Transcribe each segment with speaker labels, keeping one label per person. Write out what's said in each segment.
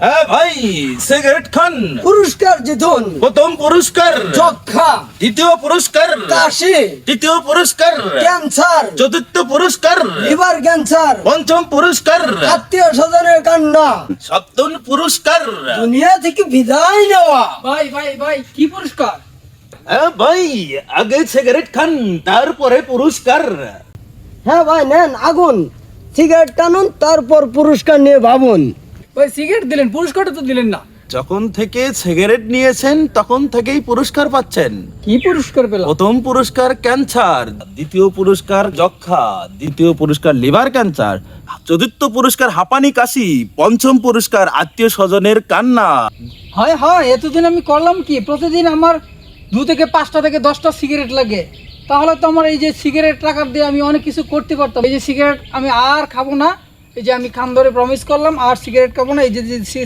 Speaker 1: হ্যাঁ ভাই সিগারেট খান।
Speaker 2: পুরস্কার জিতুন
Speaker 1: প্রথম পুরস্কার।
Speaker 2: যক্ষা।
Speaker 1: দ্বিতীয় পুরস্কার।
Speaker 2: কাশি।
Speaker 1: তৃতীয় পুরস্কার।
Speaker 2: ক্যান্সার।
Speaker 1: চতুর্থ পুরস্কার।
Speaker 2: Liver cancer.
Speaker 1: পঞ্চম পুরস্কার।
Speaker 2: আত্মীয় স্বজনের কান্না।
Speaker 1: সপ্তম পুরস্কার।
Speaker 2: দুনিয়া থেকে বিদায় নেওয়া।
Speaker 3: ভাই ভাই ভাই কি পুরস্কার?
Speaker 1: হ্যাঁ ভাই আগে সিগারেট খান তারপরে পুরস্কার।
Speaker 2: হ্যাঁ ভাই নেন আগুন। সিগারেট টানুন তারপর পুরস্কার নিয়ে ভাবুন।
Speaker 3: ভাই সিগারেট দিলেন পুরস্কারটা তো দিলেন না।
Speaker 1: যখন থেকে সিগারেট নিয়েছেন তখন থেকেই পুরস্কার পাচ্ছেন।
Speaker 3: কি পুরস্কার পেলাম?
Speaker 1: প্রথম পুরস্কার ক্যান্সার দ্বিতীয় পুরস্কার যক্ষা দ্বিতীয় পুরস্কার লিভার ক্যান্সার চতুর্থ পুরস্কার হাঁপানি কাশি পঞ্চম পুরস্কার আত্মীয় স্বজনের কান্না।
Speaker 3: হয় হয় এতদিন আমি করলাম কি? প্রতিদিন আমার দু থেকে পাঁচটা থেকে দশটা সিগারেট লাগে। তাহলে তো আমার এই যে সিগারেট টাকা দিয়ে আমি অনেক কিছু করতে পারতাম। এই যে সিগারেট আমি আর খাব না এই যে আমি খান ধরে প্রমিস করলাম আর সিগারেট খাব না এই যে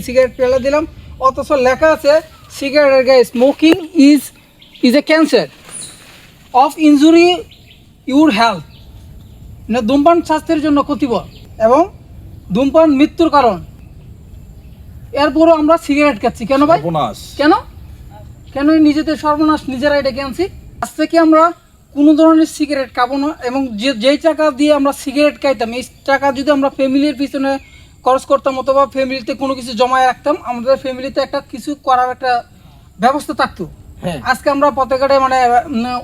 Speaker 3: সিগারেট পেলা দিলাম অথচ লেখা আছে সিগারেটের গায়ে smoking is is a cancer of injury your health না ধূমপান স্বাস্থ্যের জন্য ক্ষতিকর এবং ধূমপান মৃত্যুর কারণ। এরপরও আমরা সিগারেট খাচ্ছি। কেন ভাই? কেন? কেন নিজেদের সর্বনাশ নিজেরাই ডেকে আনছি? আজ থেকে আমরা কোনো ধরনের সিগারেট খাব না এবং যে যেই টাকা দিয়ে আমরা সিগারেট খাইতাম এই টাকা যদি আমরা ফ্যামিলির পিছনে খরচ করতাম অথবা ফ্যামিলিতে কোনো কিছু জমায় রাখতাম আমাদের ফ্যামিলিতে একটা কিছু করার একটা ব্যবস্থা থাকতো।
Speaker 2: হ্যাঁ।
Speaker 3: আজকে আমরা পথেঘাটে মানে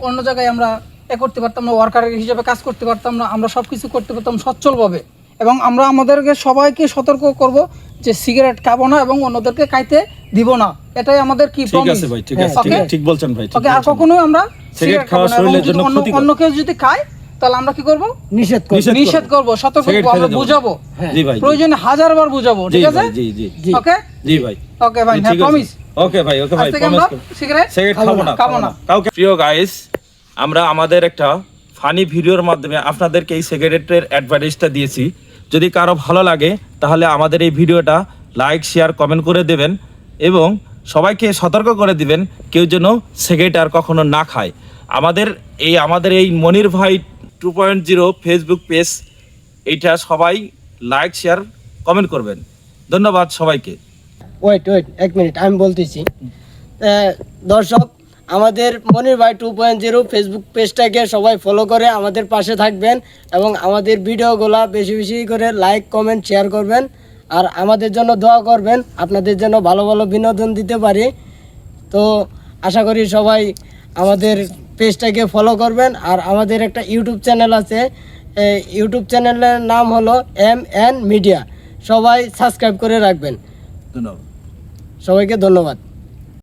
Speaker 3: অন্য জায়গায় আমরা এ করতে পারতাম না ওয়ার্কার হিসেবে কাজ করতে পারতাম না আমরা সব কিছু করতে পারতাম সচ্ছলভাবে। এবং আমরা আমাদেরকে সবাইকে সতর্ক করব যে সিগারেট খাব না এবং অন্যদেরকে খাইতে দিব না। এটাই আমাদের কি
Speaker 1: ঠিক আছে ভাই ঠিক আছে। ঠিক বলছেন ভাই
Speaker 3: ওকে আর। কখনোই আমরা
Speaker 1: সিগারেট খাওয়া শরীরের জন্য ক্ষতিকর।
Speaker 3: অন্য কেউ যদি খায় তাহলে আমরা কি করব?
Speaker 2: নিষেধ করুন
Speaker 1: নিষেধ
Speaker 3: করব। সতর্ক করব আমরা বুঝাবো।
Speaker 2: হ্যাঁ।
Speaker 1: জি ভাই।
Speaker 3: প্রয়োজনে হাজার বার বুঝাবো ঠিক আছে?
Speaker 1: জি জি
Speaker 2: জি।
Speaker 3: ওকে?
Speaker 1: জি ভাই।
Speaker 3: ওকে ভাই হ্যাঁ প্রমিস
Speaker 1: ওকে ভাই ওকে ভাই করুন।
Speaker 3: সিগারেট
Speaker 1: সিগারেট
Speaker 2: খাব না,
Speaker 3: খাব। না।
Speaker 1: কাউকে প্রিয় গাইস আমরা আমাদের একটা ফানি ভিডিওর মাধ্যমে আপনাদেরকে এই সিগারেটের অ্যাডভার্টাইজটা দিয়েছি। যদি কারও ভালো লাগে তাহলে আমাদের এই ভিডিওটা লাইক শেয়ার কমেন্ট করে দেবেন। এবং সবাইকে সতর্ক করে দিবেন, কেউ যেন সিগারেট আর কখনো না খায়। আমাদের এই আমাদের এই মনির ভাই two point zero Facebook page, এইটা সবাই লাইক, শেয়ার, কমেন্ট করবেন। ধন্যবাদ সবাইকে।
Speaker 2: ওয়েট ওয়েট এক মিনিট, আমি বলতেছি। দর্শক, আমাদের মনির ভাই টু পয়েন্ট জিরো ফেসবুক পেজটাকে সবাই ফলো করে আমাদের পাশে থাকবেন এবং আমাদের ভিডিওগুলা বেশি বেশি করে লাইক কমেন্ট শেয়ার করবেন। আর আমাদের জন্য দোয়া করবেন আপনাদের জন্য ভালো ভালো বিনোদন দিতে পারি। তো আশা করি সবাই আমাদের পেজটাকে ফলো করবেন। আর আমাদের একটা ইউটিউব চ্যানেল আছে ইউটিউব চ্যানেলের নাম হলো এম এন মিডিয়া সবাই সাবস্ক্রাইব করে রাখবেন।
Speaker 1: ধন্যবাদ।
Speaker 2: সবাইকে ধন্যবাদ।